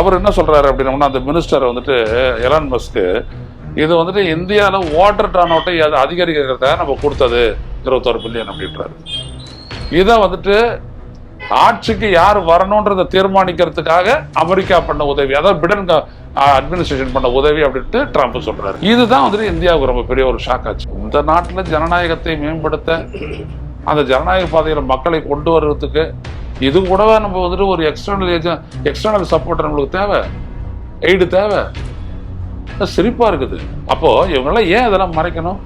அவர் என்ன சொல்றாரு அப்படின்னா அந்த மினிஸ்டர் வந்துட்டு எலான் மஸ்க்கு இது வந்துட்டு இந்தியாவில் வாட்டர் டர்ன் அவுட்டை அதிகரிக்கிறதுக்காக நம்ம கொடுத்தது இருபத்தோரு பில்லியன் அப்படின்றாரு. இதை வந்துட்டு ஆட்சிக்கு யார் வரணுன்றதை தீர்மானிக்கிறதுக்காக அமெரிக்கா பண்ண உதவி அதாவது பிடன் அட்மினிஸ்ட்ரேஷன் பண்ண உதவி அப்படின்ட்டு ட்ரம்ப் சொல்றாரு. இதுதான் வந்துட்டு இந்தியாவுக்கு ரொம்ப பெரிய ஒரு ஷாக் ஆச்சு. இந்த நாட்டில் ஜனநாயகத்தை மேம்படுத்த அந்த ஜனநாயக பாதையில் மக்களை கொண்டு வர்றதுக்கு இது கூடவே நம்ம வந்துட்டு ஒரு எக்ஸ்டர்னல் ஏஜென்ட் எக்ஸ்டர்னல் சப்போர்ட் நம்மளுக்கு தேவை. எய்டு தேவை. சிரிப்பாக சிரிப்பா இருக்குது. அப்போ இவங்கெல்லாம் ஏன் இதெல்லாம் மறைக்கணும்?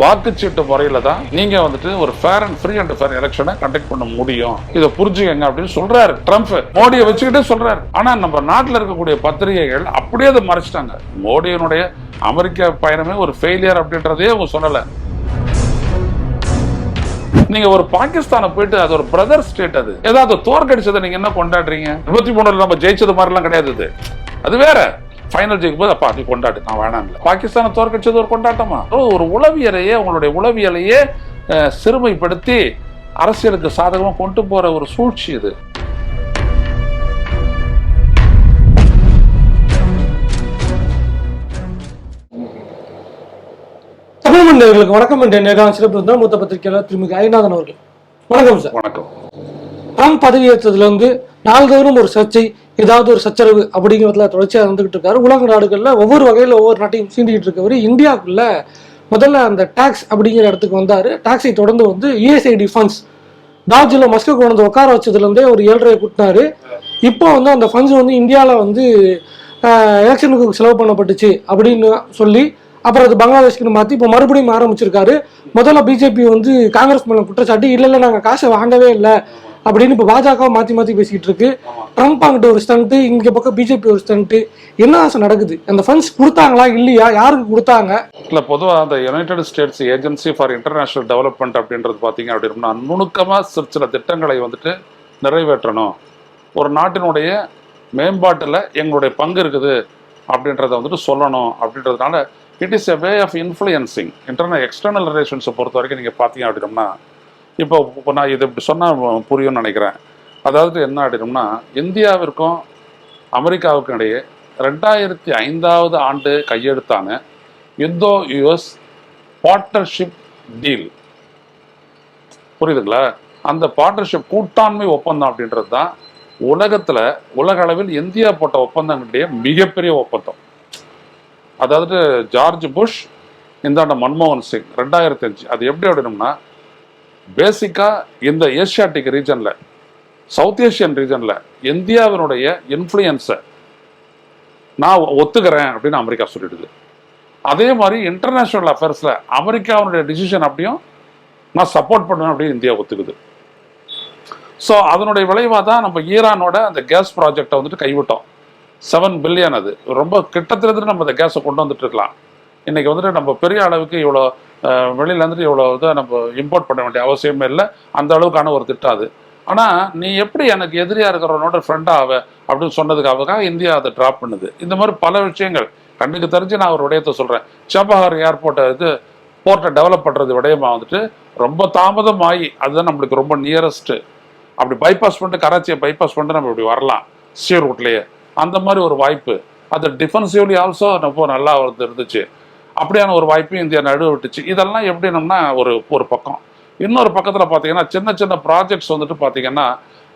வாக்குச்சீட்டு முறையில தான் நீங்க வந்துட்டு ஒரு fair and free and fair எலெக்ஷனை கண்டக்ட் பண்ண முடியும். இதை புரிஞ்சுக்கங்க அப்படின்னு சொல்றாரு ட்ரம்ப் மோடியை வச்சுக்கிட்டே சொல்றாரு. ஆனா நம்ம நாட்டில் இருக்கக்கூடிய பத்திரிகைகள் அப்படியே அதை மறைச்சிட்டாங்க. மோடியினுடைய அமெரிக்க பயணமே ஒரு ஃபெயிலியர் அப்படின்றதே அவங்க சொல்லலை. நீங்க ஒரு பாகிஸ்தானை போயிட்டு அது ஒரு பிரதர் ஸ்டேட் அது. ஏதாவது தோற்கடிச்சதை நீங்க என்ன கொண்டாடுறீங்க? இருபத்தி மூணுல நம்ம ஜெயிச்சது மாதிரிலாம் கிடையாது இது. அது வேற. ஃபைனல் ஜெயிக்கும் போது அப்பா நீ கொண்டாடு நான் வேணாம் பாகிஸ்தானை தோற்கடிச்சது ஒரு கொண்டாட்டமா? ஒரு உளவியலையே உங்களுடைய உளவியலையே சிறுமைப்படுத்தி அரசியலுக்கு சாதகமாக கொண்டு போற ஒரு சூழ்ச்சி இது. தமிழ் மன்னர்களுக்கு வணக்கம் என்ற நேரம் சிறப்பு இருந்தால் மூத்த பத்திரிகையாளர் திருமிகு ஐநாதன் அவர்கள். வணக்கம் சார். வணக்கம். ட்ரம்ப் பதவியேற்றதுல இருந்து நாள்தோறும் ஒரு சர்ச்சை ஏதாவது ஒரு சச்சரவு அப்படிங்கிறதுல தொடர்ச்சியாக வந்துகிட்டு இருக்காரு. உலக நாடுகள்ல ஒவ்வொரு வகையில ஒவ்வொரு நாட்டையும் சீண்டிக்கிட்டு இருக்கவர். இந்தியாவுக்குள்ள முதல்ல அந்த டாக்ஸ் அப்படிங்கிற இடத்துக்கு வந்தாரு. டாக்ஸை தொடர்ந்து வந்து யுஎஸ்ஐடி ஃபண்ட்ஸ் டாஜில் மஸ்க கொண்டு வந்து உட்கார வச்சதுல இருந்தே ஒரு ஏழரை கூட்டினாரு. இப்போ வந்து அந்த ஃபண்ட்ஸ் வந்து இந்தியாவில் வந்து எலெக்ஷனுக்கு செலவு பண்ணப்பட்டுச்சு அப்படின்னு சொல்லி அப்புறம் அது பங்களாதேஷ்க்கு மாற்றி இப்போ மறுபடியும் ஆரம்பிச்சிருக்காரு. முதல்ல பிஜேபி வந்து காங்கிரஸ் மேலே குற்றச்சாட்டு இல்லை இல்லை நாங்கள் காசை வாங்கவே இல்லை. அப்படின்னு இப்போ பாஜக மாற்றி மாற்றி பேசிக்கிட்டு இருக்கு. ட்ரம்ப் அங்கிட்ட ஒரு ஸ்டண்ட்டு இங்கே பக்கம் பிஜேபி ஒரு ஸ்டண்ட்டு என்ன ஆசை நடக்குது? அந்த ஃபண்ட்ஸ் கொடுத்தாங்களா இல்லையா? யாருக்கு கொடுத்தாங்க? இல்லை பொதுவாக அந்த United States agency for international development அப்படின்றது பார்த்தீங்க அப்படின்னா நுணுக்கமாக சில சில திட்டங்களை வந்துட்டு நிறைவேற்றணும். ஒரு நாட்டினுடைய மேம்பாட்டில் எங்களுடைய பங்கு இருக்குது அப்படின்றத வந்துட்டு சொல்லணும் அப்படின்றதுனால it is a way of influencing internal external ரிலேஷன்ஸை பொறுத்த வரைக்கும் நீங்கள் பார்த்தீங்க அப்படின்னம்னா இப்போ இப்போ நான் இது இப்படி சொன்னால் புரியும்னு நினைக்கிறேன். அதாவது என்ன அப்படின்னம்னா இந்தியாவிற்கும் அமெரிக்காவுக்கும் இடையே ரெண்டாயிரத்தி ஐந்தாவது ஆண்டு கையெழுத்தான இந்தோ யுஎஸ் பார்ட்னர்ஷிப் டீல். புரியுதுங்களா? அந்த பார்ட்னர்ஷிப் கூட்டாண்மை ஒப்பந்தம் அப்படின்றது தான் உலகத்தில் உலக அளவில் இந்தியா போட்ட ஒப்பந்தங்களுடைய மிகப்பெரிய ஒப்பந்தம். அதாவது ஜார்ஜ் புஷ் இந்தாண்ட மன்மோகன் சிங் ரெண்டாயிரத்தி அஞ்சு அது எப்படி அப்படின்னம்னா பேசிக்காக இந்த ஏஷியாட்டிக் ரீஜனில் சவுத் ஏஷியன் ரீஜனில் இந்தியாவினுடைய இன்ஃப்ளூயன்ஸை நான் ஒத்துக்கிறேன் அப்படின்னு அமெரிக்கா சொல்லிடுது. அதே மாதிரி இன்டர்நேஷ்னல் அஃபேர்ஸில் அமெரிக்காவுடைய டிசிஷன் அப்படியும் நான் சப்போர்ட் பண்ணுவேன் அப்படின்னு இந்தியா ஒத்துக்குது. ஸோ அதனுடைய விளைவாக தான் நம்ம ஈரானோட அந்த கேஸ் ப்ராஜெக்டை வந்துட்டு கைவிட்டோம். செவன் பில்லியன் அது. ரொம்ப கிட்டத்தட்ட நம்ம இந்த கேஸை கொண்டு வந்துட்டு இருக்கலாம். இன்னைக்கு வந்துட்டு நம்ம பெரிய அளவுக்கு இவ்வளோ வெளியிலேருந்துட்டு இவ்வளோ இதை நம்ம இம்போர்ட் பண்ண வேண்டிய அவசியமே இல்லை. அந்த அளவுக்கான ஒரு திட்டம் அது. ஆனால் நீ எப்படி எனக்கு எதிரியாக இருக்கிறவனோட ஃப்ரெண்டாக ஆவ அப்படின்னு சொன்னதுக்காக இந்தியா அதை ட்ராப் பண்ணுது. இந்த மாதிரி பல விஷயங்கள். கண்ணுக்கு தெரிஞ்சு நான் ஒரு விடயத்தை சொல்கிறேன் சபஹார் ஏர்போர்ட்டை இது போர்ட்டை டெவலப் பண்ணுறது விடயமா வந்துட்டு ரொம்ப தாமதமாகி அதுதான் நம்மளுக்கு ரொம்ப நியரஸ்ட்டு அப்படி பைபாஸ் பண்ணிட்டு கராச்சியை பைபாஸ் பண்ணிட்டு நம்ம இப்படி வரலாம். சீர் ரூட்லேயே அந்த மாதிரி ஒரு வாய்ப்பு. அது டிஃபென்சிவ்லி ஆல்சோ ரொம்ப நல்லா இருந்துச்சு. அப்படியான ஒரு வாய்ப்பையும் இந்தியா நடுவிட்டுச்சு இதெல்லாம் எப்படினோம்னா ஒரு ஒரு பக்கம். இன்னொரு பக்கத்தில் பார்த்தீங்கன்னா சின்ன சின்ன ப்ராஜெக்ட்ஸ் வந்துட்டு பார்த்தீங்கன்னா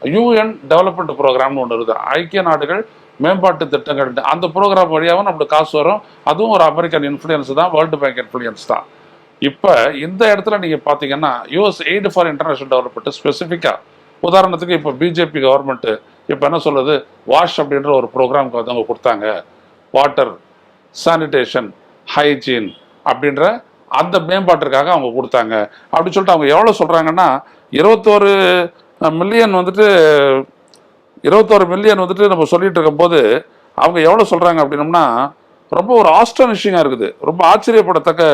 யூஎன் டெவலப்மெண்ட் ப்ரோக்ராம்னு ஒன்று இருக்குது. ஐக்கிய நாடுகள் மேம்பாட்டு திட்டங்கள். அந்த ப்ரோக்ராம் வழியாகவும் நம்மளுக்கு காசு வரும். அதுவும் ஒரு அமெரிக்கன் இன்ஃப்ளூயன்ஸ் தான் வேர்ல்டு பேங்க் இன்ஃப்ளூயன்ஸ் தான். இப்போ இந்த இடத்துல நீங்கள் பார்த்தீங்கன்னா US aid for international development ஸ்பெசிஃபிக்காக உதாரணத்துக்கு இப்போ பிஜேபி கவர்மெண்ட்டு இப்போ என்ன சொல்கிறது வாஷ் அப்படின்ற ஒரு ப்ரோக்ராம்க்கு வந்து அவங்க கொடுத்தாங்க. வாட்டர் சானிடேஷன் ஹைஜீன் அப்படின்ற அந்த மேம்பாட்டிற்காக அவங்க கொடுத்தாங்க. அப்படின்னு சொல்லிட்டு அவங்க எவ்வளோ சொல்கிறாங்கன்னா இருபத்தோரு மில்லியன் வந்துட்டு இருபத்தோரு மில்லியன் வந்துட்டு நம்ம சொல்லிகிட்டு இருக்கும்போது அவங்க எவ்வளோ சொல்கிறாங்க அப்படின்னம்னா ரொம்ப ஒரு ஆஸ்டனிஷிங்காக இருக்குது. ரொம்ப ஆச்சரியப்படத்தக்க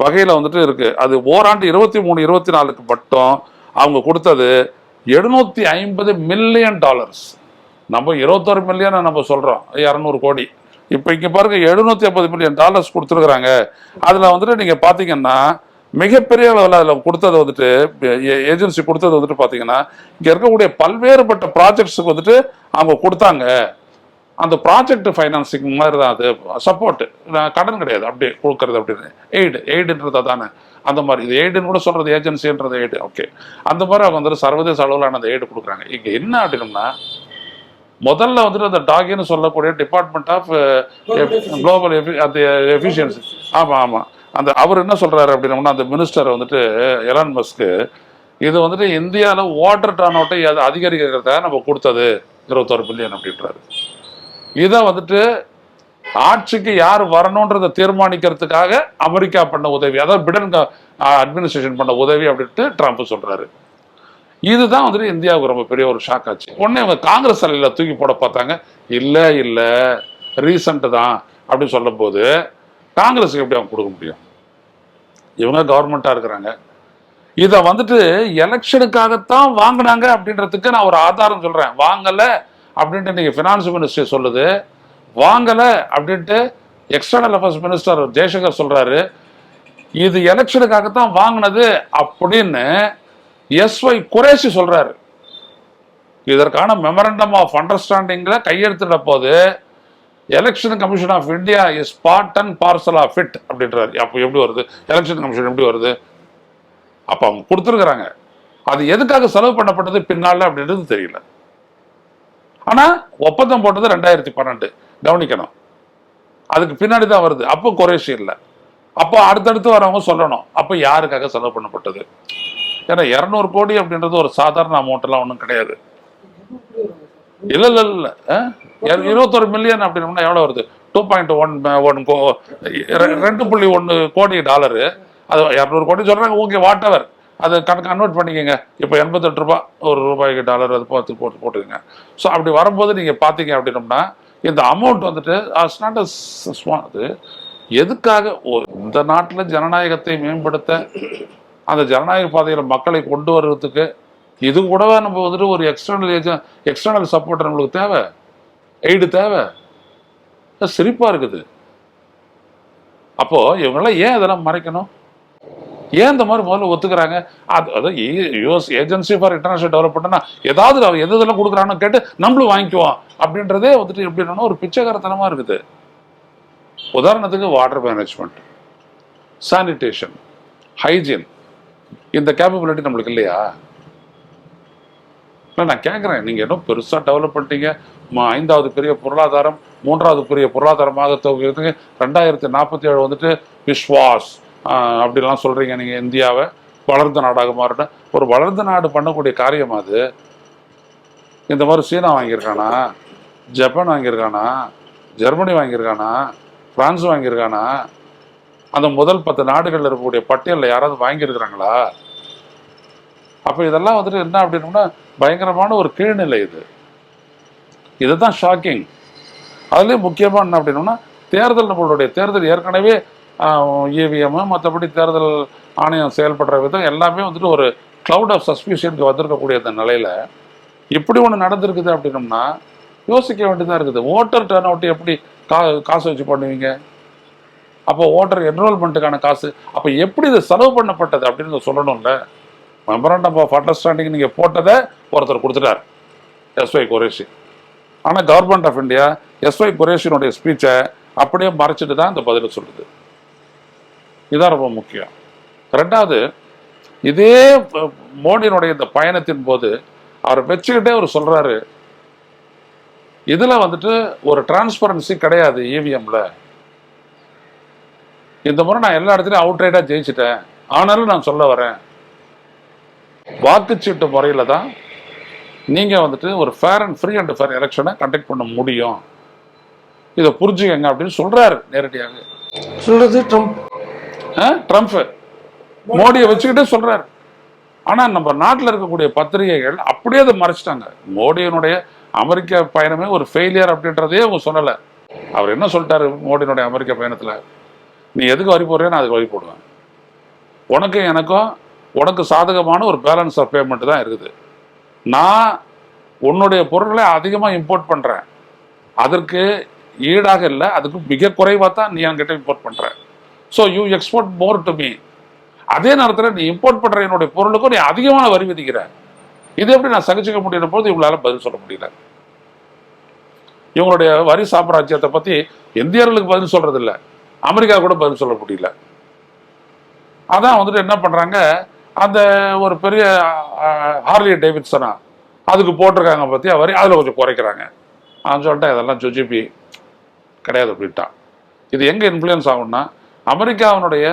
வகையில் வந்துட்டு இருக்குது அது ஓராண்டு இருபத்தி மூணு இருபத்தி நாலுக்கு மட்டும் அவங்க கொடுத்தது எழுநூற்றி ஐம்பது மில்லியன் டாலர்ஸ் நம்ம இருபத்தொரு மில்லியனை நம்ம சொல்கிறோம் இரநூறு கோடி. இப்போ இங்கே பாருங்க எழுநூற்றி ஐம்பது மில்லியன் டாலர்ஸ் கொடுத்துருக்குறாங்க. அதில் வந்துட்டு நீங்கள் பார்த்தீங்கன்னா மிகப்பெரிய அளவில் அதில் கொடுத்தது வந்துட்டு ஏஜென்சி கொடுத்தது வந்துட்டு பார்த்தீங்கன்னா இங்கே இருக்கக்கூடிய பல்வேறுபட்ட ப்ராஜெக்ட்ஸுக்கு வந்துட்டு அவங்க கொடுத்தாங்க. அந்த ப்ராஜெக்ட் ஃபைனான்சிங் மாதிரி தான் அது சப்போர்ட்டு கடன் கிடையாது அப்படியே கொடுக்கறது அப்படின்னு. எய்டு எய்டுன்றது தானே அந்த மாதிரி இது எய்டுன்னு கூட சொல்றது ஏஜென்சின்றது எய்டு ஓகே. அந்த மாதிரி அவங்க வந்துட்டு சர்வதேச அளவிலான அந்த எய்டு கொடுக்குறாங்க. இங்கே என்ன அப்படின்னா முதல்ல வந்துட்டு அந்த டாகின்னு சொல்லக்கூடிய டிபார்ட்மெண்ட் ஆஃப் குளோபல் அந்த எஃபிஷியன்சி ஆமாம் ஆமாம் அந்த அவர் என்ன சொல்றாரு அப்படின்னா அந்த மினிஸ்டர் வந்துட்டு எலான் மஸ்க்கு இது வந்துட்டு இந்தியாவில் வாட்டர் டர்ன் அவுட்டை அதிகரிக்கிறதுக்காக நம்ம கொடுத்தது இருபத்தோரு பில்லியன் அப்படின்றாரு. இதை வந்துட்டு ஆட்சிக்கு யார் வரணுன்றதை தீர்மானிக்கிறதுக்காக அமெரிக்கா பண்ண உதவி அதாவது பிடன் அட்மினிஸ்ட்ரேஷன் பண்ண உதவி அப்படின்ட்டு ட்ரம்ப் சொல்றாரு. இதுதான் வந்துட்டு இந்தியாவுக்கு ரொம்ப பெரிய ஒரு ஷாக் ஆச்சு. உடனே அவங்க காங்கிரஸ் அலையில் தூக்கி போட பார்த்தாங்க. இல்லை இல்லை ரீசண்ட் தான் அப்படின்னு சொல்லும்போது காங்கிரஸுக்கு எப்படி அவங்க கொடுக்க முடியும்? இவங்க கவர்மெண்ட்டாக இருக்கிறாங்க. இதை வந்துட்டு எலெக்ஷனுக்காகத்தான் வாங்கினாங்க அப்படின்றதுக்கு நான் ஒரு ஆதாரம் சொல்கிறேன் வாங்கலை அப்படின்ட்டு நீங்கள் ஃபினான்ஸ் மினிஸ்ட்ரி சொல்லுது. வாங்கலை அப்படின்ட்டு எக்ஸ்டர்னல் அஃபேர்ஸ் மினிஸ்டர் ஜெய்சங்கர் சொல்கிறாரு இது எலெக்ஷனுக்காகத்தான் வாங்கினது அப்படின்னு எஸ் ஒய் குரேஷி சொல்கிறாரு இதற்கான மெமரண்டம் ஆஃப் அண்டர்ஸ்டாண்டிங்கில் கையெழுத்திட போது election commission of India is part and parcel of it அப்படின்றாரு. அப்போ எப்படி வருது? எலெக்ஷன் கமிஷன் எப்படி வருது? அப்போ அவங்க கொடுத்துருக்குறாங்க. அது எதுக்காக செலவு பண்ணப்பட்டது பின்னால் அப்படின்றது தெரியல. ஆனால் ஒப்பந்தம் போட்டது ரெண்டாயிரத்தி பன்னெண்டு. கவனிக்கணும். அதுக்கு பின்னாடி தான் வருது. அப்போ குறைஷி இல்லை. அப்போ அடுத்தடுத்து வரவங்க சொல்லணும். அப்போ யாருக்காக செலவு பண்ணப்பட்டது? ஏன்னா இரநூறு கோடி அப்படின்றது ஒரு சாதாரண அமௌண்ட்லாம் ஒன்றும் கிடையாது. இல்லை இல்லை இல்லை இருபத்தொரு மில்லியன் அப்படின்னா எவ்வளோ வருது? டூ பாயிண்ட் ஒன் ஒன் ரெண்டு புள்ளி ஒன்று கோடி டாலரு அது இரநூறு கோடி சொல்கிறாங்க ஓகே வாட் எவர் அது கன்வெர்ட் பண்ணிக்கோங்க. இப்போ எண்பத்தெட்டு ரூபாய் ஒரு ரூபாய்க்கு டாலர் அது பார்த்து போட்டு போட்டுக்கோங்க. ஸோ அப்படி வரும்போது நீங்கள் பார்த்தீங்க அப்படின்னம்னா இந்த அமௌண்ட் வந்துட்டு இட்ஸ் நாட் அது. எதுக்காக ஒரு- இந்த நாட்டில் ஜனநாயகத்தை மேம்படுத்த அந்த ஜனநாயக பாதையில் மக்களை கொண்டு வர்றதுக்கு இது கூடவே நம்ம வந்துட்டு ஒரு எக்ஸ்டர்னல் ஏஜென்ட் எக்ஸ்டர்னல் சப்போர்ட் நம்மளுக்கு தேவை? எய்டு தேவை? சிரிப்பாக இருக்குது. அப்போது இவங்களாம் ஏன் இதெல்லாம் மறைக்கணும்? ஏன் இந்த மாதிரி முதல்ல ஒத்துக்கிறாங்க? அது அதாவது யூஎஸ் ஏஜென்சி ஃபார் இன்டர்நேஷனல் டெவலப்மெண்ட்னா ஏதாவது அவன் எது இதெல்லாம் கொடுக்குறான்னு கேட்டு நம்மளும் வாங்கிக்குவோம். அப்படின்றதே வந்துட்டு எப்படி என்னன்னா ஒரு பிச்சைக்காரத்தனமாக இருக்குது. உதாரணத்துக்கு வாட்டர் மேனேஜ்மெண்ட் சானிடேஷன் ஹைஜீன் இந்த கேப்பபிலிட்டி நம்மளுக்கு இல்லையா? இல்லை நான் கேட்குறேன் நீங்கள் இன்னும் பெருசாக டெவலப் பண்ணிட்டீங்க. ஐந்தாவது பெரிய பொருளாதாரம் மூன்றாவது பெரிய பொருளாதாரமாக தொகுக்கிறதுக்கு ரெண்டாயிரத்தி நாற்பத்தி ஏழு வந்துட்டு விஸ்வாஸ் அப்படிலாம் சொல்கிறீங்க நீங்கள் இந்தியாவை வளர்ந்த நாடாக மாறிட்ட. ஒரு வளர்ந்த நாடு பண்ணக்கூடிய காரியம் அது. இந்த மாதிரி சீனா வாங்கியிருக்கானா? ஜப்பான் வாங்கியிருக்கானா? ஜெர்மனி வாங்கியிருக்கானா? பிரான்ஸ் வாங்கியிருக்கானா? அந்த முதல் பத்து நாடுகளில் இருக்கக்கூடிய பட்டியலில் யாராவது வாங்கியிருக்கிறாங்களா? அப்போ இதெல்லாம் வந்துட்டு என்ன அப்படின்னோம்னா பயங்கரமான ஒரு கீழ்நிலை இது. இதுதான் ஷாக்கிங். அதுலேயும் முக்கியமாக என்ன அப்படின்னோம்னா தேர்தல் நம்மளுடைய தேர்தல் ஏற்கனவே இவிஎம்மு மற்றபடி தேர்தல் ஆணையம் செயல்படுற விதம் எல்லாமே வந்துட்டு ஒரு க்ளவுட் ஆஃப் சஸ்பிஷனுக்கு வந்திருக்கக்கூடிய அந்த நிலையில் இப்படி ஒன்று நடந்திருக்குது அப்படின்னோம்னா யோசிக்க வேண்டியதாக இருக்குது. ஓட்டர் டர்ன் அவுட் எப்படி கா காசு வச்சு பண்ணுவீங்க? அப்போ ஓட்டர் என்ரோல்மெண்ட்டுக்கான காசு அப்போ எப்படி இது செலவு பண்ணப்பட்டது அப்படின்னு சொல்லணும்ல. மெமரண்டம் ஆஃப் அண்டர்ஸ்டாண்டிங் நீங்கள் போட்டதை ஒருத்தர் கொடுத்துட்டார் எஸ்ஒய் குரேஷி ஆனால் government of India S Y குரேஷினுடைய ஸ்பீச்சை அப்படியே மறைச்சிட்டு தான் இந்த பதிலை சொல்லுது. இதுதான் ரொம்ப முக்கியம். ரெண்டாவது இதே மோடியினுடைய இந்த பயணத்தின் போது அவர் வச்சுக்கிட்டே அவர் சொல்றாரு இதுல வந்துட்டு ஒரு டிரான்ஸ்பரன்சி கிடையாது இவிஎம்ல இந்த முறை நான் எல்லா இடத்துலயும் அவுட்ரைடா ஜெயிச்சிட்டேன். ஆனாலும் நான் சொல்ல வரேன். வாக்குச்சீட்டு முறையில தான் நீங்க வந்துட்டு ஒரு fair and free and fair எலெக்ஷனை கண்டக்ட் பண்ண முடியும். இதை புரிஞ்சுக்கங்க அப்படின்னு சொல்றாரு நேரடியாக. சொல்றது ட்ரம்ப் ட்ரம்ப் மோடியை வச்சுக்கிட்டே சொல்றாரு. ஆனா நம்ம நாட்டில் இருக்கக்கூடிய பத்திரிகைகள் அப்படியே அதை மறைச்சிட்டாங்க. மோடியினுடைய அமெரிக்க பயணமே ஒரு ஃபெயிலியர் அப்படின்றதே அவங்க சொல்லலை. அவர் என்ன சொல்லிட்டாரு மோடியினுடைய அமெரிக்க பயணத்துல? நீ எதுக்கு வரி போடுறியோ நான் அதுக்கு வரி போடுவேன். உனக்கும் எனக்கும் உனக்கு சாதகமான ஒரு பேலன்ஸ் ஆஃப் பேமெண்ட் தான் இருக்குது. நான் உன்னுடைய பொருட்களை அதிகமாக இம்போர்ட் பண்ணுறேன் அதற்கு ஈடாக இல்லை அதுக்கு மிக குறைவாக தான் நீ என்கிட்ட இம்போர்ட் பண்ணுற so you export more to me அதே நேரத்தில் நீ இம்போர்ட் பண்ற என்னுடைய பொருளுக்கும் நீ அதிகமான வரி விதிக்கிற. இது எப்படி நான் சகிச்சுக்க முடியும் போது இவங்களால பதில் சொல்ல முடியல. இவங்களுடைய வரி சாம்ராஜ்யத்தை பத்தி இந்தியர்களுக்கு பதில் சொல்கிறது இல்லை அமெரிக்கா கூட பதில் சொல்ல முடியல. அதான் வந்துட்டு என்ன பண்றாங்க? அந்த ஒரு பெரிய ஹார்லி டேவிட்சனா அதுக்கு போட்டிருக்காங்க பற்றி வரி அதில் கொஞ்சம் குறைக்கிறாங்க. நான் சொல்லிட்டேன் இதெல்லாம் ஜுஜிபி கிடையாது அப்படின்ட்டான். இது எங்கே இன்ஃப்ளூயன்ஸ் ஆகும்னா அமெரிக்காவினுடைய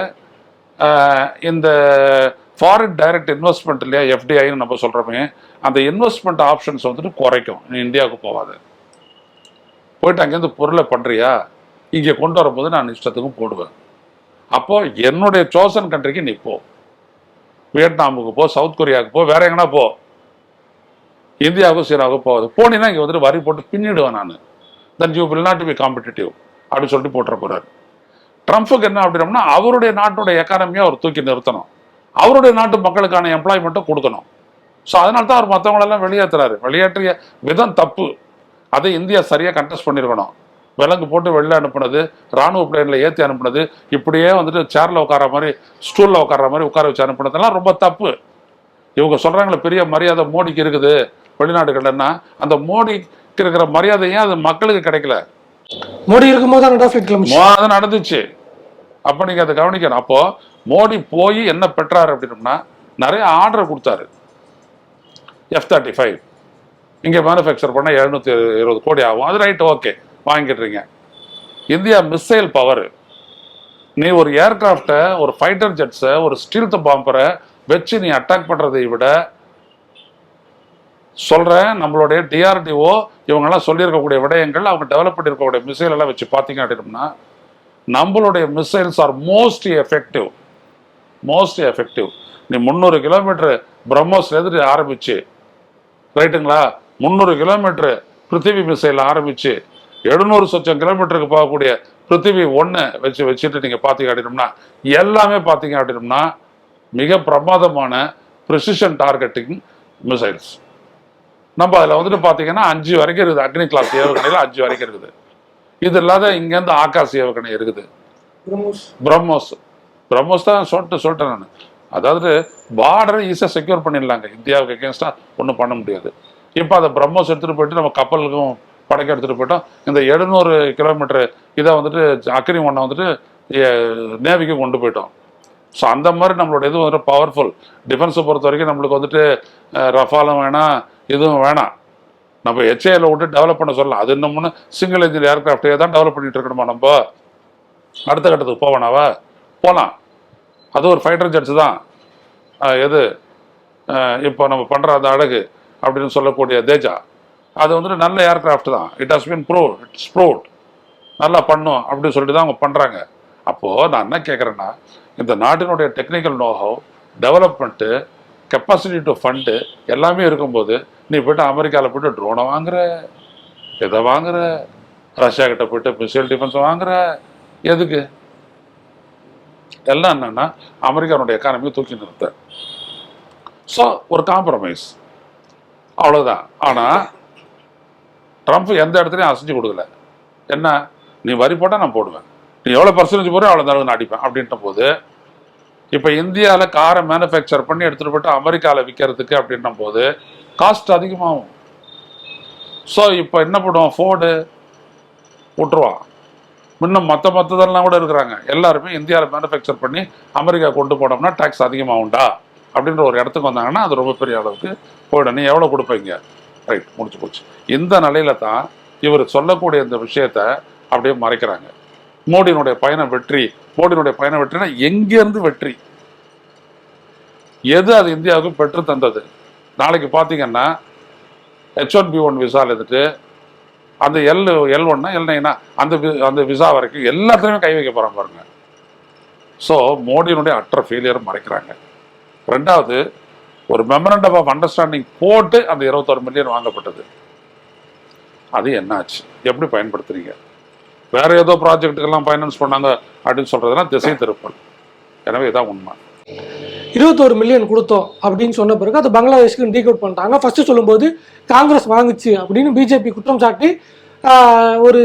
இந்த ஃபாரின் டைரக்ட் இன்வெஸ்ட்மெண்ட் இல்லையா எஃப்டிஐன்னு நம்ம சொல்கிறோமே அந்த இன்வெஸ்ட்மெண்ட் ஆப்ஷன்ஸ் வந்துட்டு குறைக்கும். நீ இந்தியாவுக்கு போகாது. போயிட்டு அங்கேருந்து பொருளை பண்ணுறியா இங்கே கொண்டு வரும்போது நான் இஷ்டத்துக்கும் போடுவேன். அப்போது என்னுடைய சோசன் கண்ட்ரிக்கு நீ போ. வியட்நாமுக்கு போ சவுத் கொரியாவுக்கு போ வேற எங்கன்னா போ. இந்தியாவுக்கும் சீனாவுக்கும் போகாது. போனீங்கன்னா இங்கே வந்துட்டு வரி போட்டு பின்னிடுவேன் நான். Then you will not be competitive அப்படின்னு சொல்லிட்டு போட்டுற போறாரு. ட்ரம்ப்புக்கு என்ன அப்படின்னா அவருடைய நாட்டுடைய எக்கானமியை அவர் தூக்கி நிறுத்தணும். அவருடைய நாட்டு மக்களுக்கான எம்ப்ளாய்மெண்ட்டை கொடுக்கணும். ஸோ அதனால தான் அவர் மற்றவங்களெல்லாம் வெளியேற்றுறாரு வெளியேற்றிய விதம் தப்பு. அதை இந்தியா சரியாக கண்டெஸ்ட் பண்ணியிருக்கணும் விலங்கு போட்டு வெளில அனுப்புனது ராணுவ பிளேனில் ஏற்றி அனுப்புனது இப்படியே வந்துட்டு சேரில் உட்கார மாதிரி ஸ்டூலில் உட்கார மாதிரி உட்கார வச்சு அனுப்புனதெல்லாம் ரொம்ப தப்பு. இவங்க சொல்கிறாங்களே பெரிய மரியாதை மோடிக்கு இருக்குது. வெளிநாடுகள்னா அந்த மோடிக்கு இருக்கிற மரியாதையும் அது மக்களுக்கு கிடைக்கல. மோடி இருக்கும்போது தான் ஃபிளைட் கிளம்பிச்சு அது நடந்துச்சு. அப்ப நீங்க அதை கவனிக்கணும். அப்போ மோடி போய் என்ன பெற்றாரு அப்படின்னோம்னா நிறைய ஆர்டர் கொடுத்தாரு. எஃப் தேர்ட்டி ஃபைவ் இங்கே மேனுஃபேக்சர் பண்ணால் எழுநூத்தி இருபது கோடி ஆகும். அது ரைட் ஓகே வாங்கிடுறீங்க. இந்தியா மிசைல் பவர் நீ ஒரு ஏர்கிராஃப்டை ஒரு ஃபைட்டர் ஜெட்ஸை ஒரு ஸ்டீல்த்து பாம்பரை வச்சு நீ அட்டாக் பண்ணுறதை விட சொல்கிறேன் நம்மளுடைய டிஆர்டிஓ இவங்கெல்லாம் சொல்லியிருக்கக்கூடிய விடயங்கள் அவங்க டெவலப் பண்ணியிருக்கக்கூடிய மிசைல் எல்லாம் வச்சு பார்த்தீங்க அப்படின்னா நம்மளுடைய missiles are most effective most effective நீ முந்நூறு கிலோமீட்டர் பிரம்மோஸ்லேருந்து ஆரம்பிச்சு ரைட்டுங்களா முந்நூறு கிலோமீட்டர் பிருத்திவி மிசைல் ஆரம்பிச்சு எழுநூறு சொச்சம் கிலோமீட்டருக்கு போகக்கூடிய பிருத்திவி ஒன்று வச்சு வச்சுட்டு நீங்கள் பார்த்தீங்க அப்படின்னம்னா எல்லாமே பார்த்தீங்க அப்படின்னம்னா மிக பிரமாதமான ப்ரிசிஷன் டார்கெட்டிங் மிசைல்ஸ் நம்ம அதில் வந்துட்டு பார்த்தீங்கன்னா அஞ்சு வரைக்கும் இருக்குது. அக்னி கிளாஸ் ஏவுகணையில் அஞ்சு வரைக்கும் இருக்குது. இது இல்லாத இங்கேருந்து ஆகாஷ் ஏவுகணை இருக்குது. பிரம்மோஸ். பிரம்மோஸ். தான் சொல்லிட்டு சொல்லிட்டேன் நான். அதாவது பார்டரை ஈஸியாக செக்யூர் பண்ணிடலாங்க. இந்தியாவுக்கு எகேன்ஸ்டாக ஒன்றும் பண்ண முடியாது. இப்போ அதை பிரம்மோஸ் எடுத்துகிட்டு போயிட்டு நம்ம கப்பலுக்கும் படைக்க எடுத்துகிட்டு போயிட்டோம். இந்த எழுநூறு கிலோமீட்டர் இதை வந்துட்டு அக்னி ஒன்றை வந்துட்டு நேவிக்கு கொண்டு போயிட்டோம். ஸோ அந்த மாதிரி நம்மளோட இது வந்துட்டு பவர்ஃபுல் டிஃபென்ஸை பொறுத்த வரைக்கும் நம்மளுக்கு வந்துட்டு ரஃபாலும் வேணாம். இதுவும் வேணாம். நம்ம ஹெச்ஏல விட்டு டெவலப் பண்ண சொல்லலாம். அது இன்னும்னு சிங்கிள் இன்ஜின் ஏர்கிராஃப்டே தான் டெவலப் பண்ணிட்டு இருக்கணுமா நம்ம? அடுத்த கட்டத்துக்கு போவானாவா போகலாம் அது ஒரு ஃபைட்டர் ஜெட்ஸ் தான். எது? இப்போ நம்ம பண்ணுற அந்த அழகு அப்படின்னு சொல்லக்கூடிய தேஜா. அது வந்துட்டு நல்ல ஏர்கிராஃப்ட் தான். It has been prove it's proved நல்லா பண்ணும் அப்படின்னு சொல்லிட்டு தான் அவங்க பண்ணுறாங்க அப்போது நான் என்ன கேட்குறேன்னா இந்த நாட்டினுடைய technical knowhow development capacity to fund எல்லாமே இருக்கும்போது நீ போயிட்டு அமெரிக்காவில் போயிட்டு ட்ரோனை வாங்குற இதை வாங்குற ரஷ்யா கிட்ட போயிட்டு மிசைல் டிஃபென்ஸ் வாங்குற எதுக்கு? எல்லாம் என்னன்னா அமெரிக்கானுடைய எக்கானமியை தூக்கி நிறுத்த. ஸோ ஒரு காம்ப்ரமைஸ் அவ்வளவுதான். ஆனா ட்ரம்ப் எந்த இடத்துலையும் அசைஞ்சு கொடுக்கல. என்ன? நீ வரி போட்டா நான் போடுவேன். நீ எவ்வளோ பர்சன்டேஜ் போகிற அவ்வளோ தடவை நான் அடிப்பேன். அப்படின்ற போது இப்போ இந்தியாவில் காரை மேனுஃபேக்சர் பண்ணி எடுத்துகிட்டு போயிட்டு அமெரிக்காவில் விற்கிறதுக்கு அப்படின்னும் போது காஸ்ட் அதிகமாகும். ஸோ இப்போ என்ன பண்ணுவோம் ஃபோர்டு விட்டுருவான். இன்னும் மற்ற மற்றதெல்லாம் கூட இருக்கிறாங்க. எல்லாருமே இந்தியாவில் மேனுஃபேக்சர் பண்ணி அமெரிக்கா கொண்டு போனோம்னா டேக்ஸ் அதிகமாகும்டா அப்படின்ற ஒரு இடத்துக்கு வந்தாங்கன்னா அது ரொம்ப பெரிய அளவுக்கு போயிடும். நீ எவ்வளோ கொடுப்பீங்க? ரைட் முடிச்சு போச்சு. இந்த நிலையில தான் இவர் சொல்லக்கூடிய இந்த விஷயத்த அப்படியே மறைக்கிறாங்க. மோடியினுடைய பயண வெற்றி மோடியினுடைய பயண வெற்றினா எங்கேருந்து வெற்றி? எது அது இந்தியாவுக்கு பெற்று தந்தது? நாளைக்கு பார்த்தீங்கன்னா ஹெச் ஒன் பி ஒன் விசாவில் இருந்துட்டு அந்த எல் எல் ஒன்னா எல் நைனா அந்த வி- அந்த விசா வரைக்கும் எல்லாத்துலேயுமே கை வைக்க போகிறாங்க பாருங்க. ஸோ மோடியினுடைய அற்ற ஃபெயிலியர் மறைக்கிறாங்க. ரெண்டாவது ஒரு மெமரண்டம் ஆஃப் அண்டர்ஸ்டாண்டிங் போட்டு அந்த இருபத்தொரு மில்லியன் வாங்கப்பட்டது. அது என்னாச்சு? எப்படி பயன்படுத்துறீங்க? வேற ஏதோ ப்ராஜெக்ட்டுக்கெல்லாம் ஃபைனான்ஸ் பண்ணாங்க அப்படின்னு சொல்கிறதுனா திசை திருப்பல். எனவே இதான் உண்மை. இருபத்தோரு மில்லியன் கொடுத்தோம் அப்படின்னு சொன்ன பிறகு அது பங்களாதேஷ்க்கு அவுட் பண்ணிட்டாங்க. ஃபர்ஸ்ட் சொல்லும்போது காங்கிரஸ் வாங்குச்சு அப்படின்னு பிஜேபி குற்றம் சாட்டி ஒரு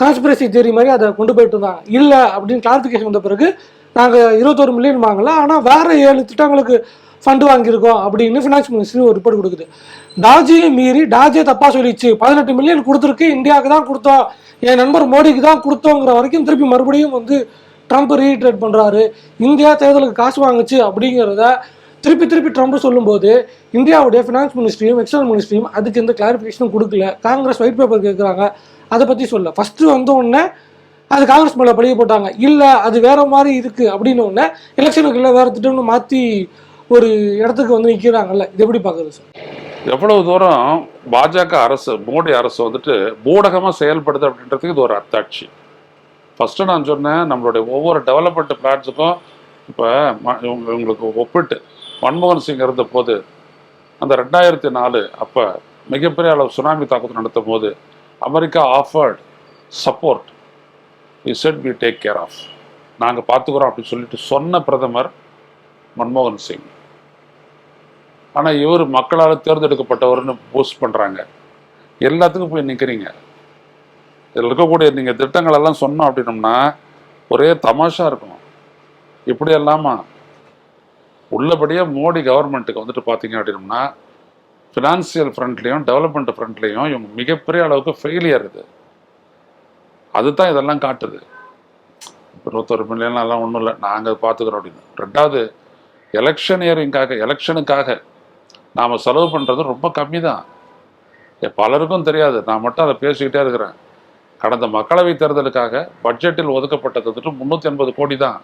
கான்ஸ்பிரசி தேரி மாதிரி அதை கொண்டு போயிட்டு இருந்தாங்க. இல்லை அப்படின்னு கிளாரிஃபிகேஷன் வந்த பிறகு நாங்கள் இருபத்தோரு மில்லியன் வாங்கல. ஆனால் வேற ஏழு திட்டங்களுக்கு ஃபண்டு வாங்கியிருக்கோம் அப்படின்னு ஃபினான்ஸ் மினிஸ்ட்ரி ஒரு ரிப்போர்ட் கொடுக்குது. டாஜியை மீறி டாஜே தப்பாக சொல்லிச்சு. பதினெட்டு மில்லியன் கொடுத்துருக்கு இந்தியாவுக்கு தான் கொடுத்தோம். என் நண்பர் மோடிக்கு தான் கொடுத்தோங்கிற வரைக்கும் திருப்பி மறுபடியும் வந்து ட்ரம்ப் ரீட்ரேட் பண்ணுறாரு இந்தியா தேர்தலுக்கு காசு வாங்குச்சு அப்படிங்கிறத திருப்பி திருப்பி ட்ரம்ப் சொல்லும்போது இந்தியாவுடைய ஃபினான்ஸ் மினிஸ்ட்ரியும் எக்ஸ்டர்னல் மினிஸ்ட்ரியும் அதுக்கு எந்த கிளாரிஃபிகேஷனும் கொடுக்கல. காங்கிரஸ் ஒயிட் பேப்பர் கேட்குறாங்க அதை பற்றி சொல்ல ஃபஸ்ட்டு வந்த உடனே அது காங்கிரஸ் மேலே பழிய போட்டாங்க. இல்லை அது வேற மாதிரி இருக்குது அப்படின்னு உடனே எலெக்ஷனுக்கு இல்லை வேறு திட்டம்னு மாற்றி ஒரு இடத்துக்கு வந்து நிற்கிறாங்கல்ல இது எப்படி பார்க்குறது சார் எவ்வளவு தூரம் பாஜக அரசு மோடி அரசு வந்துட்டு ஊடகமாக செயல்படுது அப்படின்றதுக்கு இது ஒரு அத்தாட்சி. ஃபஸ்ட்டு நான் சொன்னேன் நம்மளுடைய ஒவ்வொரு டெவலப்மெண்ட் பிளான்ஸுக்கும் இப்போ இவங்களுக்கு ஒப்பிட்டு மன்மோகன் சிங் இருந்த போது அந்த ரெண்டாயிரத்தி நாலு அப்போ மிகப்பெரிய அளவு சுனாமி தாக்குதல் நடத்தும் போது America offered support is said be take care of நாங்கள் பார்த்துக்குறோம் அப்படின்னு சொல்லிட்டு சொன்ன பிரதமர் மன்மோகன் சிங். ஆனால் இவர் மக்களால் தேர்ந்தெடுக்கப்பட்டவர்னு போஸ்ட் பண்ணுறாங்க எல்லாத்துக்கும் போய் நிற்கிறீங்க இதில் இருக்கக்கூடிய நீங்கள் திட்டங்கள் எல்லாம் சொன்னோம் அப்படின்னம்னா ஒரே தமாஷா இருக்கும் இப்படி எல்லாமா உள்ளபடியே மோடி கவர்மெண்ட்டுக்கு வந்துட்டு பார்த்தீங்க அப்படின்னம்னா ஃபினான்சியல் ஃப்ரண்ட்லேயும் டெவலப்மெண்ட் ஃப்ரண்ட்லேயும் இவங்க மிகப்பெரிய அளவுக்கு ஃபெயிலியர் இது. அதுதான் இதெல்லாம் காட்டுது. இருபத்தொரு மில்லியன் எல்லாம் ஒன்றும் இல்லை. நாங்கள் பார்த்துக்குறோம் அப்படின்னு. ரெண்டாவது எலெக்ஷனியரிங்காக எலெக்ஷனுக்காக நாம் செலவு பண்ணுறது ரொம்ப கம்மி தான் பலருக்கும் தெரியாது. நான் மட்டும் அதை பேசிக்கிட்டே இருக்கிறேன். கடந்த மக்களவைத் தேர்தலுக்காக பட்ஜெட்டில் ஒதுக்கப்பட்டது திட்டம் முந்நூற்றி எண்பது கோடி தான்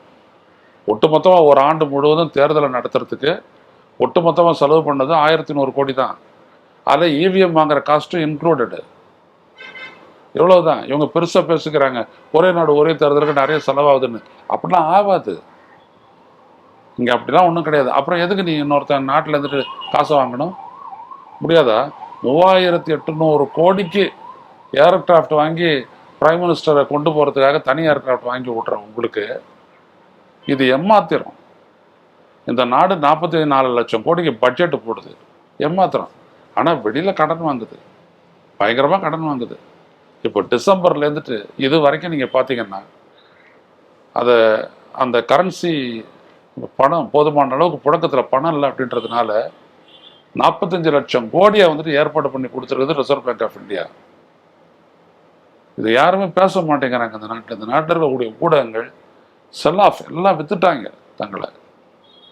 ஒட்டுமொத்தமாக ஒரு ஆண்டு முழுவதும் தேர்தலை நடத்துறதுக்கு ஒட்டுமொத்தமாக செலவு பண்ணது ஆயிரத்தி நூறு கோடி தான் அதில் இவிஎம் வாங்குற காஸ்ட்டும் இன்க்ளூடடு இவ்வளவுதான் இவங்க பெருசாக பேசிக்கிறாங்க. ஒரே நாடு ஒரே தேர்தலுக்கு நிறைய செலவாகுதுன்னு. அப்படிலாம் ஆகாது. இங்கே அப்படிலாம் ஒன்றும் கிடையாது. அப்புறம் எதுக்கு நீ இன்னொருத்தன் நாட்டில் இருந்துட்டு காசை வாங்கணும்? முடியாதா? மூவாயிரத்தி எட்டுநூறு கோடிக்கு ஏர்கிராஃப்ட் வாங்கி பிரைம் மினிஸ்டரை கொண்டு போகிறதுக்காக தனி ஏர்கிராஃப்ட் வாங்கி விட்றேன் உங்களுக்கு. இது எம்மாத்திரம் இந்த நாடு நாற்பத்தி நாலு லட்சம் கோடிக்கு பட்ஜெட் போடுது. எம்மாத்திரம் ஆனால் வெளியில் கடன் வாங்குது. பயங்கரமாக கடன் வாங்குது. இப்போ டிசம்பர்லேருந்துட்டு இது வரைக்கும் நீங்கள் பார்த்தீங்கன்னா அதை அந்த கரன்சி பணம் போதுமான அளவுக்கு புழக்கத்தில் பணம் இல்லை அப்படின்றதுனால நாற்பத்தஞ்சு லட்சம் கோடியை வந்துட்டு ஏற்பாடு பண்ணி கொடுத்துருக்குது ரிசர்வ் பேங்க் ஆஃப் இந்தியா இது யாருமே பேச மாட்டேங்கிறாங்க இந்த நாட்டில். இந்த நாட்டில் இருக்கக்கூடிய ஊடகங்கள் செல் ஆஃப் எல்லாம் வித்துட்டாங்க தங்களை.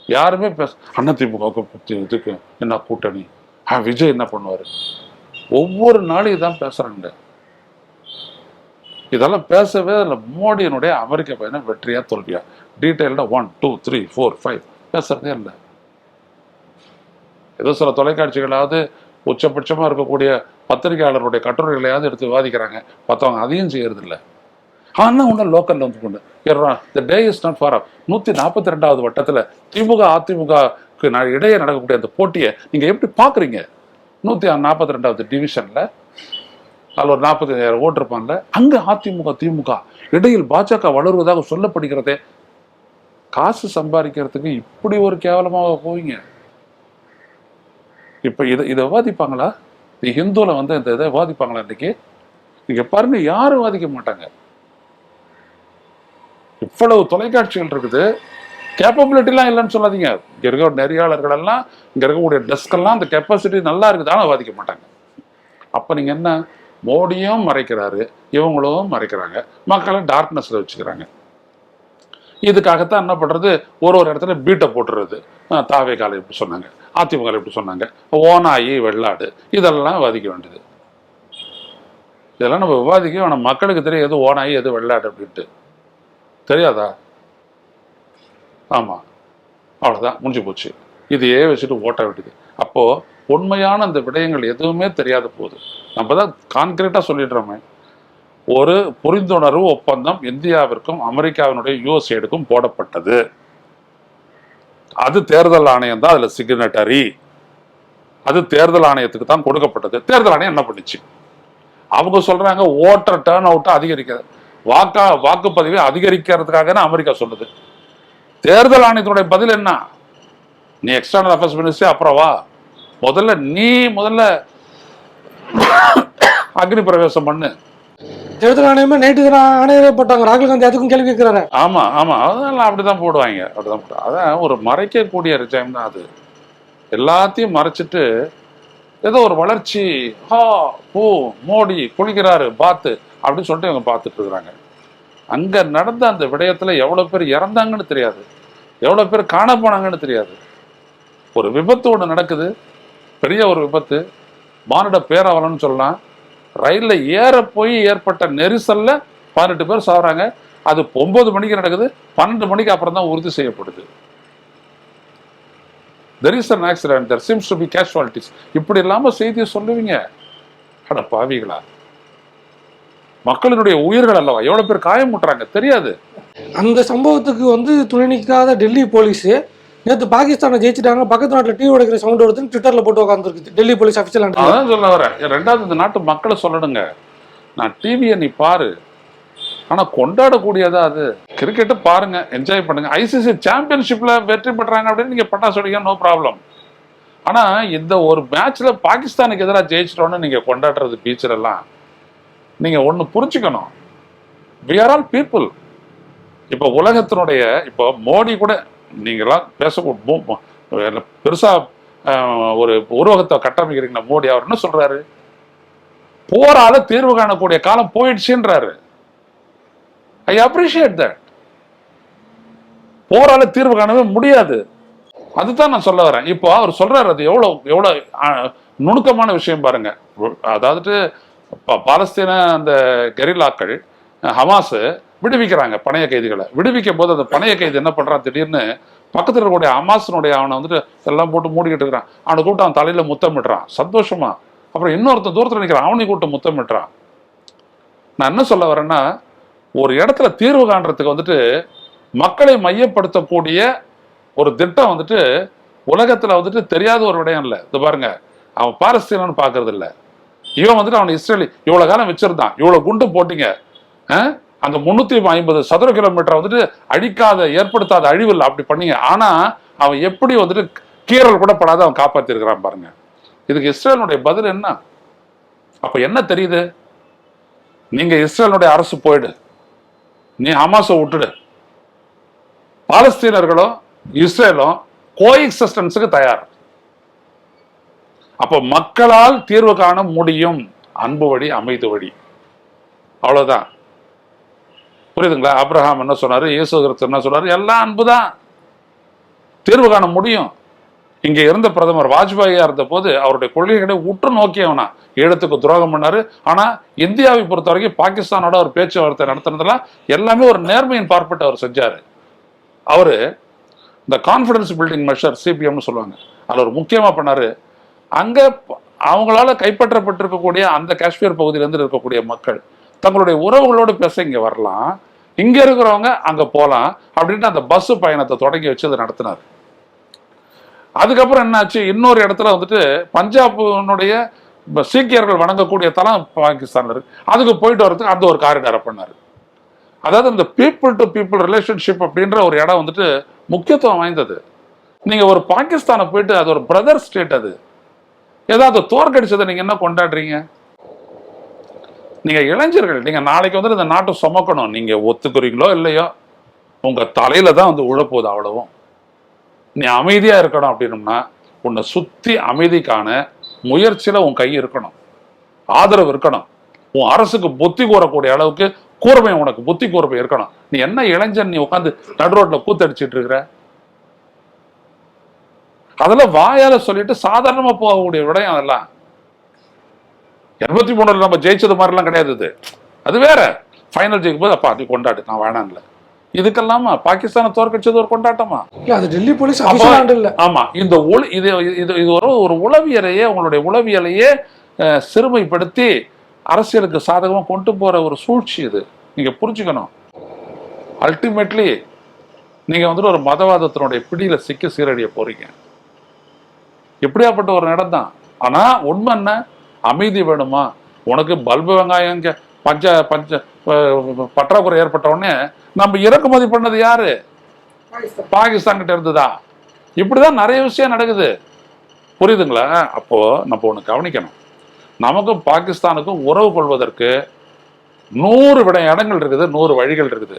யாருமே பேச அண்ணா திமுக இதுக்கு என்ன கூட்டணி? ஆ விஜய் என்ன பண்ணுவார்? ஒவ்வொரு நாளும் இதான் பேசுகிறாங்க இதெல்லாம் பேசவே இல்லை. மோடியினுடைய அமெரிக்க பயணம் வெற்றியா தோல்வியா? டீட்டெயில்டாக one two three four five பேசுறதே இல்லை. ஏதோ சில தொலைக்காட்சிகளாவது உச்சபட்சமாக இருக்கக்கூடிய பத்திரிகையாளருடைய கட்டுரைகளையாவது எடுத்து விவாதிக்கிறாங்க. மற்றவங்க அதையும் செய்யறது இல்லை ஆனால் ஒன்றும் லோக்கலில் வந்து கொண்டு the day is not for நூற்றி நாற்பத்தி ரெண்டாவது வட்டத்தில் திமுக அதிமுகக்கு இடையே நடக்கக்கூடிய அந்த போட்டியை நீங்கள் எப்படி பார்க்குறீங்க நூற்றி நாற்பத்தி ரெண்டாவது டிவிஷனில் அதில் ஒரு நாற்பத்தஞ்சாயிரம் ஓட்டு இருப்பான்ல அங்கே அதிமுக திமுக இடையில் பாஜக வளருவதாக சொல்லப்படுகிறதே. காசு சம்பாதிக்கிறதுக்கு இப்படி ஒரு கேவலமாக போவீங்க. இப்போ இதை இதை விவாதிப்பாங்களா? ஹிந்துவில் வந்து இந்த இதை வாதிப்பாங்களா இன்னைக்கு? நீங்க பாருங்க யாரும் வாதிக்க மாட்டாங்க. இவ்வளவு தொலைக்காட்சிகள் இருக்குது. கேப்பபிலிட்டிலாம் இல்லைன்னு சொல்லாதீங்க. இங்க இருக்க நெறியாளர்கள் எல்லாம் இங்க இருக்கக்கூடிய டெஸ்க் எல்லாம் அந்த கெப்பாசிட்டி நல்லா இருக்குது. ஆனால் வாதிக்க மாட்டாங்க. அப்ப நீங்க என்ன? மோடியும் மறைக்கிறாரு இவங்களும் மறைக்கிறாங்க. மக்களை டார்க்னஸ்ல வச்சுக்கிறாங்க. இதுக்காகத்தான் என்ன பண்ணுறது ஒரு ஒரு இடத்துல பீட்டை போட்டுறது. தாவே காலை இப்படி சொன்னாங்க. அதிமுக இப்படி சொன்னாங்க. ஓனாயி வெள்ளாடு இதெல்லாம் வதிக்க வேண்டியது. இதெல்லாம் நம்ம விவாதிக்க ஆனால் மக்களுக்கு தெரியும் எது ஓனாயி எது வெள்ளாடு அப்படின்ட்டு. தெரியாதா? ஆமாம் அவ்வளோதான் முடிஞ்சு போச்சு. இதையே வச்சுட்டு ஓட்ட வேண்டியது. அப்போது உண்மையான அந்த விடயங்கள் எதுவுமே தெரியாத போகுது நம்ம தான் கான்கிரீட்டாக சொல்லிடுறோமே. ஒரு புரிந்துணர்வு ஒப்பந்தம் இந்தியாவிற்கும் அமெரிக்காவினுடைய யூஎஸ்ஏடுக்கும் போடப்பட்டது. அது தேர்தல் ஆணையம் தான் அதுல சிக்னட்டரி அது தேர்தல் ஆணையத்துக்கு தான் கொடுக்கப்பட்டது. தேர்தல் ஆணையம் என்ன பண்ணுச்சு? அவங்க சொல்றாங்க ஓட்டர் டேர்ன் அவுட்டை அதிகரிக்கிறது வாக்கா வாக்குப்பதிவை அதிகரிக்கிறதுக்காக அமெரிக்கா சொல்லுது. தேர்தல் ஆணையத்தினுடைய பதில் என்ன? நீ எக்ஸ்டர்னல் அஃபேர்ஸ் மினிஸ்டர் அப்புறம் வா. முதல்ல நீ முதல்ல அக்னி பிரவேசம் பண்ணு. தேர்தல் ஆணையமே நேற்று தான் ஆணையரே போட்டாங்க ராகுல் காந்தி அதுக்கும் கேள்வி கேட்கிறாரு. ஆமா ஆமா. அதெல்லாம் அப்படிதான் போடுவாங்க. அப்படிதான் போடுவாங்க அதான் ஒரு மறைக்கக்கூடிய ரிஜயம் தான் அது. எல்லாத்தையும் மறைச்சிட்டு ஏதோ ஒரு வளர்ச்சி ஹா பூ மோடி குளிக்கிறாரு பாத்து அப்படின்னு சொல்லிட்டு இவங்க பார்த்துட்டு இருக்கிறாங்க. அங்க நடந்த அந்த விடயத்துல எவ்வளவு பேர் இறந்தாங்கன்னு தெரியாது. எவ்வளவு பேர் காண போனாங்கன்னு தெரியாது. ஒரு விபத்து ஒன்று நடக்குது. பெரிய ஒரு விபத்து. மானிட பேரவலன்னு சொல்லலாம். ரயில்ல ஏற போய் ஏற்பட்ட நெரிசல்ல பதினெட்டு பேர் சாகுறாங்க அது ஒன்பது மணிக்கு நடக்குது. பன்னெண்டு மணிக்கு அப்புறம் தான் உறுதி செய்யப்படுது. There is an accident there seems to be casualties இப்படி இல்லாம செய்தியை சொல்லுவீங்க. அட பாவிகளா. மக்களினுடைய உயிர்கள் அல்லவா? எவ்வளவு பேர் காயம் காயமுட்டுறாங்க தெரியாது. அந்த சம்பவத்துக்கு வந்து துணை நிற்காத டெல்லி போலீஸ் நேற்று பாகிஸ்தானை ஜெயிச்சிட்டாங்க. பக்கத்து நாட்டில் டீ உடைக்கிற சவுண்ட் வருதுன்னு ட்விட்டரில் போட்டு உட்காந்துருக்கு டெல்லி போலீஸ் அஃபிஷியல் அதான் சொல்ல வரேன் ரெண்டாவது இந்த நாட்டு மக்களை சொல்லணுங்க. நான் டிவியை நீ பாரு. ஆனால் கொண்டாடக்கூடியதா அது? கிரிக்கெட்டு பாருங்க என்ஜாய் பண்ணுங்க. ஐசிசி சாம்பியன்ஷிப்ல வெற்றி பெற்றாங்க அப்படின்னு நீங்கள் பட்டாசு அடிக்க நோ ப்ராப்ளம் ஆனால் இந்த ஒரு மேட்ச்சில் பாகிஸ்தானுக்கு எதிராக ஜெயிச்சிட்டோன்னு நீங்கள் கொண்டாடுறது பீச்சர் எல்லாம் நீங்கள் ஒன்று புரிஞ்சுக்கணும். வி ஆர் ஆல் பீப்புள் இப்போ உலகத்தினுடைய இப்போ மோடி கூட நீங்களாம் பேச மோ- பெருசா ஒரு உருவகத்தை கட்டமைக்கிறீங்களா மோடி அவர் என்ன சொல்றாரு? போரால தீர்வு காணக்கூடிய காலம் போயிடுச்சுன்றாரு. ஐ அப்ரிஷியேட் தட் போரால தீர்வு காணவே முடியாது. அதுதான் நான் சொல்ல வரேன். இப்போ அவர் சொல்றாரு அது எவ்வளவு எவ்வளவு நுணுக்கமான விஷயம் பாருங்க. அதாவது பாலஸ்தீன அந்த கெரில்லாக்கள் ஹமாஸ் விடுவிக்கிறாங்க பணைய கைதிகளை. விடுவிக்கும் போது அந்த பணைய கைதி என்ன பண்றான் திடீர்னு பக்கத்தில் இருக்கக்கூடிய அமாசனுடைய அவனை வந்துட்டு எல்லாம் போட்டு மூடிக்கிட்டு இருக்கிறான். அவனை கூப்பிட்டு அவன் தலையில முத்தமிடுறான் சந்தோஷமா. அப்புறம் இன்னொருத்தன் தூரத்தில் நிற்கிறான் அவனை கூப்பிட்டு முத்தமிடுறான் நான் என்ன சொல்ல வரேன்னா ஒரு இடத்துல தீர்வு காண்றதுக்கு வந்துட்டு மக்களை மையப்படுத்தக்கூடிய ஒரு திட்டம் வந்துட்டு உலகத்தில் வந்துட்டு தெரியாத ஒரு விடயம் இல்லை. இது பாருங்க. அவன் பாரஸ்தீனன்னு பார்க்கறது இல்லை. இவன் வந்துட்டு அவன் இஸ்ரேலி இவ்வளோ காலம் வச்சிருந்தான். இவ்வளோ குண்டு போட்டீங்க. அந்த முன்னூத்தி ஐம்பது சதுர கிலோமீட்டர் வந்துட்டு அழிக்காத ஏற்படுத்தாத அழிவு இல்லை. அப்படி பண்ணீங்க. ஆனா அவன் எப்படி வந்துட்டு கீரல் கூட படாத அவன் காப்பாத்திருக்கிறான் பாருங்க. இதுக்கு இஸ்ரேலுடைய பதில் என்ன? அப்ப என்ன தெரியுது? நீங்க இஸ்ரேலுடைய அரசு போயிடு. நீ ஹமாஸை விட்டுடு. பாலஸ்தீனர்களும் இஸ்ரேலும் கோஎக்ஸிஸ்டன்ஸுக்கு தயார். அப்ப மக்களால் தீர்வு காண முடியும். அன்பு வழி அமைதி வழி. அவ்வளவுதான். புரியுதுங்களா? அப்ரஹாம் என்ன சொன்னாரு? இயேசு என்ன சொன்னாரு? எல்லாம் அன்புதான். தீர்வு காண முடியும். இங்க இருந்த பிரதமர் வாஜ்பாயா இருந்த போது அவருடைய கொள்கைகளை உற்று நோக்கியவனா ஈழத்துக்கு துரோகம் பண்ணாரு. ஆனா இந்தியாவை பொறுத்த வரைக்கும் பாகிஸ்தானோட ஒரு பேச்சுவார்த்தை நடத்துனதெல்லாம் எல்லாமே ஒரு நேர்மையின் பார்ப்பட்டு அவர் செஞ்சாரு. அவரு இந்த கான்ஃபிடன்ஸ் பில்டிங் மெஷர் சிபிஎம்னு சொல்லுவாங்க. அதில் ஒரு முக்கியமா பண்ணாரு. அங்க அவங்களால கைப்பற்றப்பட்டிருக்கக்கூடிய அந்த காஷ்மீர் பகுதியிலேருந்து இருக்கக்கூடிய மக்கள் தங்களுடைய உறவுகளோடு பேச இங்கே வரலாம். இங்கே இருக்கிறவங்க அங்கே போகலாம் அப்படின்ட்டு அந்த பஸ் பயணத்தை தொடங்கி வச்சு அதை நடத்தினார். அதுக்கப்புறம் என்னாச்சு? இன்னொரு இடத்துல வந்துட்டு பஞ்சாபினுடைய சீக்கியர்கள் வணங்கக்கூடிய தலம் பாகிஸ்தானில் இருக்கு. அதுக்கு போயிட்டு வரதுக்கு அந்த ஒரு காரிடாரை பண்ணார். அதாவது இந்த பீப்புள் டு பீப்புள் ரிலேஷன்ஷிப் அப்படின்ற ஒரு இடம் வந்துட்டு முக்கியத்துவம் வாய்ந்தது. நீங்கள் ஒரு பாகிஸ்தானை போயிட்டு அது ஒரு பிரதர் ஸ்டேட் அது. ஏதாவது தோற்கடிச்சதை நீங்கள் என்ன கொண்டாடுறீங்க? நீங்கள் இளைஞர்கள் நீங்கள் நாளைக்கு வந்து இந்த நாட்டை சுமக்கணும். நீங்கள் ஒத்துக்கிறீங்களோ இல்லையோ உங்கள் தலையில் தான் வந்து உழப்போகுது அவ்வளவும். நீ அமைதியாக இருக்கணும் அப்படின்னம்னா உன்னை சுற்றி அமைதிக்கான முயற்சியில் உன் கை இருக்கணும். ஆதரவு இருக்கணும். உன் அரசுக்கு புத்தி கூறக்கூடிய அளவுக்கு கூர்மை உனக்கு புத்தி கூர்மை இருக்கணும். நீ என்ன இளைஞன் நீ உட்காந்து நடு ரோட்ல கூத்தடிச்சிட்டு இருக்கிற? அதெல்லாம் வாயால சொல்லிட்டு சாதாரணமா போகக்கூடிய விடயம் அதெல்லாம். எண்பத்தி மூணுல நம்ம ஜெயிச்சது மாதிரிலாம் கிடையாது இது. அது வேற. ஃபைனல் ஜெயிக்கும் போது அப்பா நீ கொண்டாடு நான் வேணாம்ல. இதுக்கெல்லாமா? பாகிஸ்தானை தோற்கடிச்சது ஒரு கொண்டாட்டமா? இல்ல அது டெல்லி போலீஸ் இல்ல ஆமா இந்த ஒளி இது இது இது ஒரு ஒரு உளவியலையே உங்களுடைய உளவியலையே சிறுமைப்படுத்தி அரசியலுக்கு சாதகமா கொண்டு போற ஒரு சூழ்ச்சி இது. நீங்க புரிஞ்சுக்கணும். அல்டிமேட்லி நீங்க வந்துட்டு ஒரு மதவாதத்தினுடைய பிடியில சிக்கி சீரழிய போறீங்க. எப்படியாப்பட்ட ஒரு இடம் தான் ஆனா உண்மை என்ன? அமைதி வேணுமா? உனக்கு பல்பு வெங்காயம் பஞ்ச பஞ்ச பற்றாக்குறை ஏற்பட்ட உடனே நம்ம இறக்குமதி பண்ணது யாரு? பாகிஸ்தான். கிட்ட இருந்துதா? இப்படிதான் நிறைய விஷயம் நடக்குது. புரியுதுங்களா? அப்போ நம்ம ஒண்ணு கவனிக்கணும். நமக்கும் பாகிஸ்தானுக்கும் உறவு கொள்வதற்கு நூறு விட இடங்கள் இருக்குது நூறு வழிகள் இருக்குது.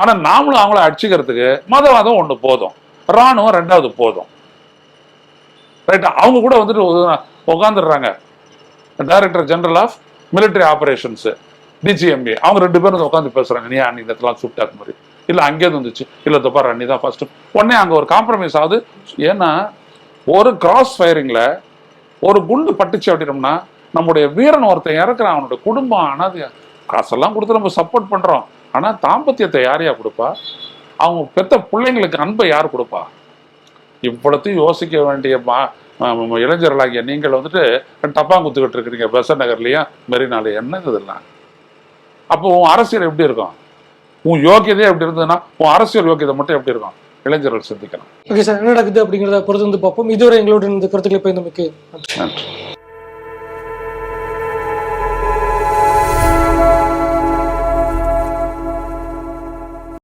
ஆனா நாமளும் அவங்கள அடிச்சுக்கிறதுக்கு மதவாதம் ஒண்ணு போதும். ராணுவம் ரெண்டாவது போதும். ரைட் அவங்க கூட வந்துட்டு உட்காந்துடுறாங்க director general of military operations DGMA அவங்க ரெண்டு பேரும் உட்காந்து பேசுறாங்க. நீ அன்னி இந்த இடத்துல மாதிரி. இல்லை அங்கேயே வந்துச்சு. இல்லை தப்பார் அன்னி தான் ஃபர்ஸ்ட் உடனே அங்கே ஒரு காம்ப்ரமைஸ் ஆகுது. ஏன்னா ஒரு கிராஸ் ஃபயரிங்ல ஒரு குண்டு பட்டுச்சு அப்படின்னம்னா நம்முடைய வீரன் ஒருத்தன் இறக்குறான். அவனோட குடும்பம் அனாதையா காசெல்லாம் கொடுத்து நம்ம சப்போர்ட் பண்றோம். ஆனா தாம்பத்தியத்தை யாரையா கொடுப்பா? அவங்க பெத்த பிள்ளைங்களுக்கு அன்பை யார் கொடுப்பா? இவ்வளத்தையும் யோசிக்க வேண்டிய மா இளைஞர்களாகிய நீங்கள் வந்துட்டு டப்பாங்குத்துக்கிட்டு இருக்கிறீங்க பெசன் நகர்லயும் மெரினால என்னது இதெல்லாம்? அப்போ உன் அரசியல் எப்படி இருக்கும்? உன் யோக்கியதையே எப்படி இருந்ததுன்னா உன் அரசியல் யோக்கியதை மட்டும் எப்படி இருக்கும்? இளைஞர்கள் சிந்திக்கணும். ஓகே சார் என்ன நடக்குது அப்படிங்கிறத பொறுத்து வந்து பார்ப்போம். இதுவரை எங்களோட இந்த கருத்துக்களை பயந்தமைக்கு நன்றி.